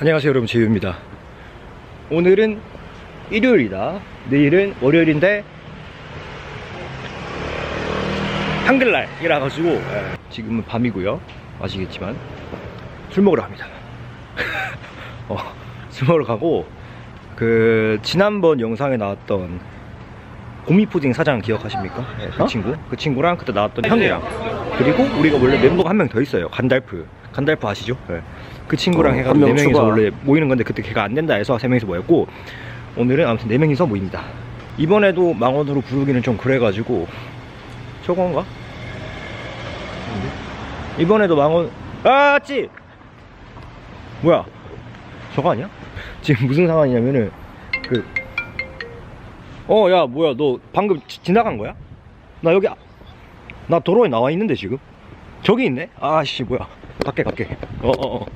안녕하세요 여러분. 제유입니다. 오늘은 일요일이다. 내일은 월요일인데 한글날이라 가지고 예, 지금은 밤이고요. 아시겠지만 술 먹으러 갑니다. 어, 술 먹으러 가고 그 지난번 영상에 나왔던 고미푸딩 사장 기억하십니까? 예, 그 어? 친구? 그 친구랑 그때 나왔던 형이랑. 그리고 우리가 원래 멤버가 한 명 더 있어요. 간달프 간달프 아시죠? 예. 그 친구랑 어, 해가지고 한명 네 명이서 추가. 원래 모이는 건데 그때 걔가 안 된다 해서 세 명이서 모였고 오늘은 아무튼 네 명이서 모입니다 이번에도 망원으로 부르기는 좀 그래가지고 저건가? 이번에도 망원 아 찌! 뭐야 저거 아니야? 지금 무슨 상황이냐면은 그 어, 야, 뭐야, 너 방금 지, 지나간 거야? 나 여기, 아- 나 도로에 나와 있는데, 지금? 저기 있네? 아씨, 뭐야. 갈게, 갈게. 어, 어, 어.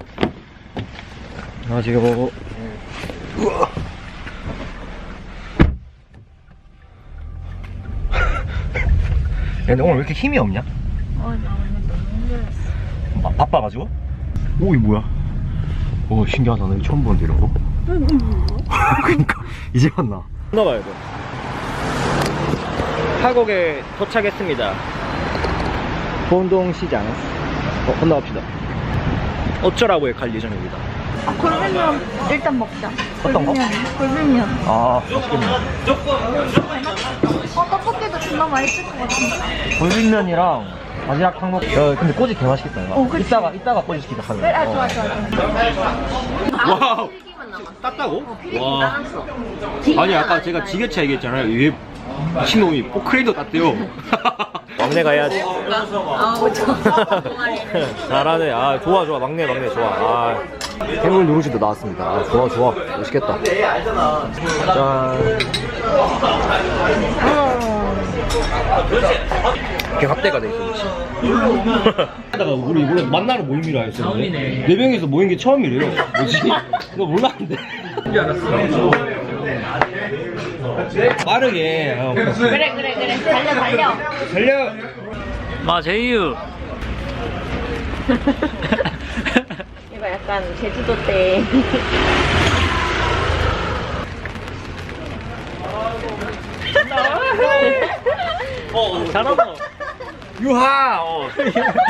나 지금, 어, 우와. 야, 근데 오늘 왜 이렇게 힘이 없냐? 어, 나 오늘 너무 힘들었어. 바, 바빠가지고? 오, 이 뭐야? 오, 신기하다. 나 이거 처음 보는데, 이런 거. 그니까, 이제 봤나? 건너가야 돼. 하곡에 도착했습니다. 본동시장. 어, 건너갑시다. 어쩌라고에 갈 예정입니다. 아, 골뱅면 일단 먹자. 어떤 거? 골뱅면. 골뱅면. 아, 맛있겠네. 어, 떡볶이도 존나 맛있을 것 같은데. 골빈면이랑 바지락 탕목. 야, 근데 꼬지 개 맛있겠다. 이거. 어, 그치. 이따가, 이따가 꼬지 시키자. 하면. 그래, 아, 좋아, 좋아, 좋아. 와우 땄다고? 와 아니 아까 제가 지게차 얘기했잖아요 얘 미친놈이 포크레인도 땄대요 막내 가야지. 잘하네. 아, 좋아, 좋아. 막내, 막내, 좋아. 아, 해물 누룽지도 나왔습니다. 아, 좋아, 좋아. 맛있겠다. 짠. 이렇게 확대가 돼 있어? 하다가 우리 원래 만나는 모임이라 했었는데 네 명이서 모인 게 처음이래요. 뭐지? 이거 몰랐는데. 빠르게. 어, 그래, 그래, 그래. 달려, 달려. 달려. 마 제이유 이거 약간 제주도 때. 잘하고 유하! 어.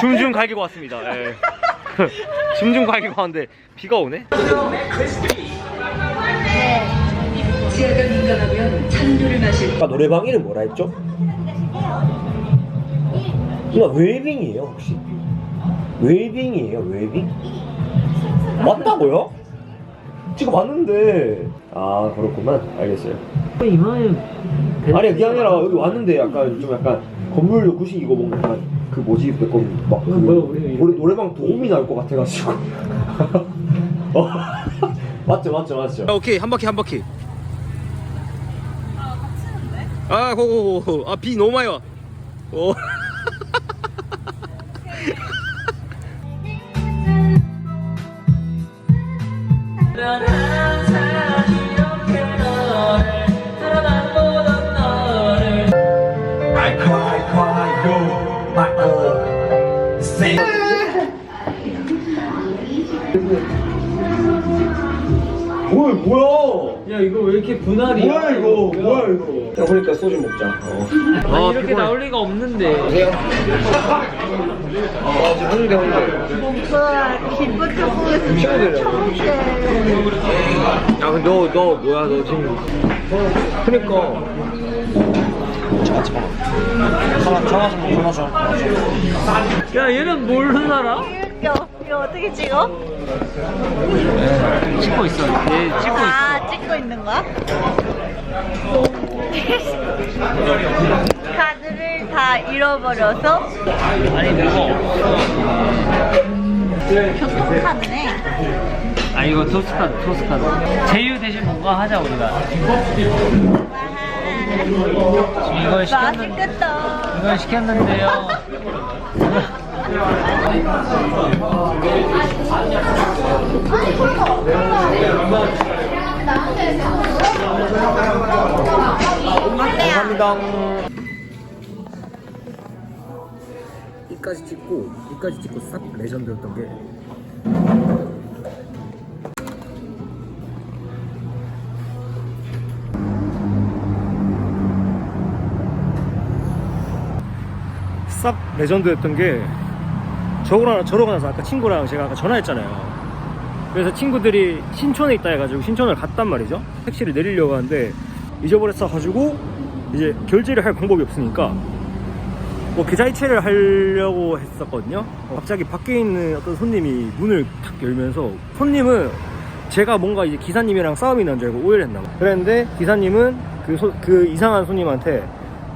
줌줌 갈기고 왔습니다. 예. 줌줌 갈기고 왔는데 비가 오네? 아까 노래방 이름 뭐라 했죠? 누나 웨이빙이에요 혹시? 웨이빙이에요 웨이빙? 맞다고요? 지금 봤는데 아 그렇구만 알겠어요 이마에 아니 그게 아니라 여기 왔는데 약간 좀 약간 건물도 구식이고 뭔가 약간 그 뭐지 약간 막그 뭐야, 우리 노래, 노래방 도움이 나올 것 같아가지고 어. 맞죠 맞죠 맞죠 오케이 한 바퀴 한 바퀴 아 고고고 아 비 너무 많이 와 오. 뭐야 뭐야? 야 이거 왜 이렇게 분할이야? 뭐야 이거? 뭐야? 이거? 야 그러니까 소주 먹자. 어. 아니 이렇게 나올 리가 없는데. 보세요? 아 지금 한줄대 한줄대 우와, 기분 조금에서 친구들이야. 처음인데. 야 근데 너, 너 뭐야? 너 지금 그니까. 잠깐 잠깐 전화 전화 좀 전화 좀야 얘는 뭘로 살아? 웃겨. 어떻게 찍어? 찍고 있어 얘 찍고 있어 아, 찍고 있는 거야? 카드를 다 잃어버려서 아니 그거 교통카드네. 아 이거 토스카드 토스카드 제이유 대신 뭔가 하자 우리가 지금 이걸 시켰는데 맛있겠다. 이걸 시켰는데요 감사합니다. 이까지 찍고 이까지 찍고 싹 레전드였던 게 싹 레전드였던 게 저러고, 저러고 나서 아까 친구랑 제가 아까 전화했잖아요. 그래서 친구들이 신촌에 있다 해가지고 신촌을 갔단 말이죠. 택시를 내리려고 하는데 잊어버렸어가지고 이제 결제를 할 방법이 없으니까 뭐 계좌이체를 하려고 했었거든요. 어, 갑자기 밖에 있는 어떤 손님이 문을 탁 열면서 손님은 제가 뭔가 이제 기사님이랑 싸움이 난 줄 알고 오해를 했나 봐. 그랬는데 기사님은 그, 소- 그 이상한 손님한테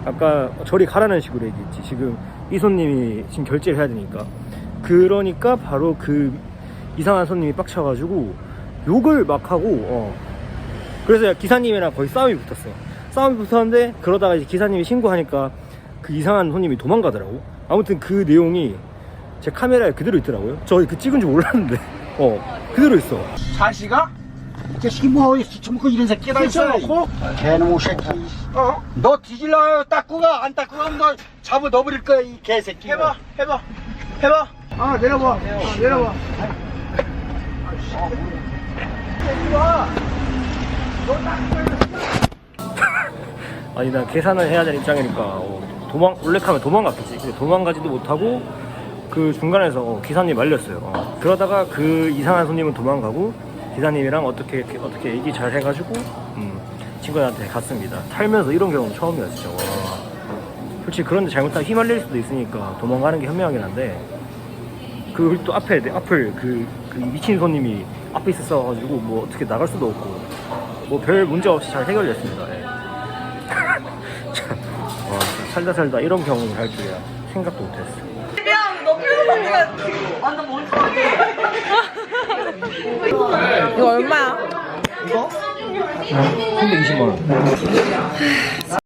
아까 저리 가라는 식으로 얘기했지. 지금 이 손님이 지금 결제를 해야 되니까. 그러니까 바로 그 이상한 손님이 빡쳐가지고 욕을 막 하고 어. 그래서 기사님이랑 거의 싸움이 붙었어. 싸움이 붙었는데 그러다가 이제 기사님이 신고하니까 그 이상한 손님이 도망가더라고. 아무튼 그 내용이 제 카메라에 그대로 있더라고요. 저 그 찍은 줄 몰랐는데 어 그대로 있어. 자식아? 이 자식이 뭐 처먹고 이런 새끼다 있어 놓고 개놈의 새끼 어? 너 뒤질러 닦고가 안 닦고가 너 잡아 넣어버릴 거야 이 개새끼 해봐 해봐 해봐 아 내려봐 내려봐 아니 난 계산을 해야 되는 입장이니까 어, 도망 올렉하면 도망갔겠지. 근데 도망가지도 못하고 그 중간에서 어, 기사님 말렸어요. 어. 그러다가 그 이상한 손님은 도망가고 기사님이랑 어떻게 어떻게 얘기 잘 해가지고 음, 친구한테 갔습니다. 살면서 이런 경우는 와. 솔직히 그런데 잘못하면 휘말릴 수도 있으니까 도망가는 게 현명하긴 한데 그 또 앞에 내 앞을 그, 그 미친 손님이 앞에 있었어가지고 뭐 어떻게 나갈 수도 없고 뭐 별 문제 없이 잘 해결됐습니다 예. 참, 와, 살다 살다 이런 경험을 할 줄이야 생각도 못했어. 이거 얼마야? 이거? 320만 원.